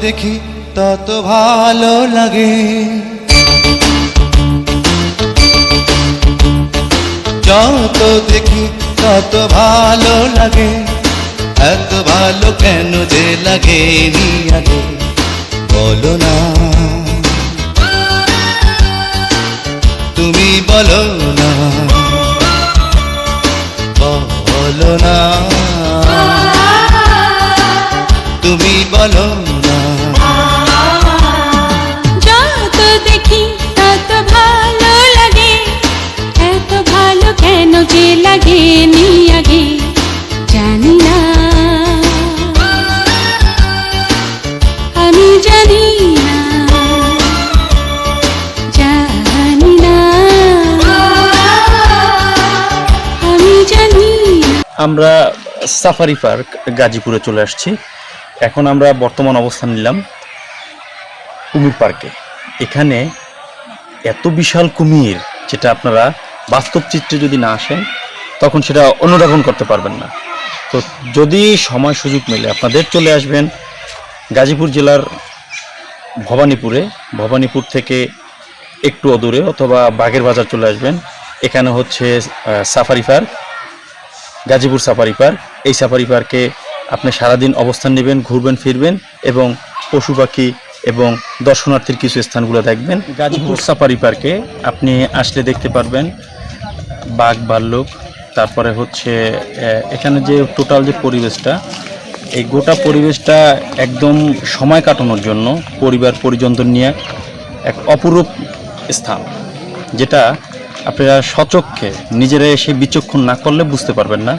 দেখি, তত ভালো লাগে। যত দেখি, তত ভালো লাগে। এত ভালো কেন যে লাগে আগে? বলো না। তুমি বলো না। বলো না। তুমি বলো না আমরা সাফারি পার্ক গাজীপুরে চলে আসছি। এখন আমরা বর্তমান অবস্থান নিলাম কুমির পার্কে। এখানে এত বিশাল কুমির, যেটা আপনারা বাস্তব চিত্রে যদি না আসেন, তখন সেটা অনুধাবন করতে পারবেন না। তো যদি সময় সুযোগ মেলে, আপনাদের চলে আসবেন গাজীপুর জেলার ভবানীপুরে ভবানীপুর থেকে একটু অদূরে অথবা বাগের বাজার চলে আসবেন। এখানে হচ্ছে safari park Gazipur safari park. এই সাফারি পার্কে আপনি সারাদিন অবস্থান নেবেন ঘুরবেন ফিরবেন এবং পশু পাখি এবং দর্শনার্থীর কিছু স্থানগুলো দেখবেন। গাজীপুর সাফারি পার্কে আপনি আসলে দেখতে পারবেন বাঘ ভাল্লুক তারপরে হচ্ছে এখানে যে টোটাল যে পরিবেশটা এই গোটা পরিবেশটা একদম সময় কাটানোর জন্য পরিবার পরিজনদের নিয়ে এক অপরূপ স্থান, যেটা আপনারা সচক্ষে নিজেরা এসে বিচক্ষণ না করলে বুঝতে পারবেন না।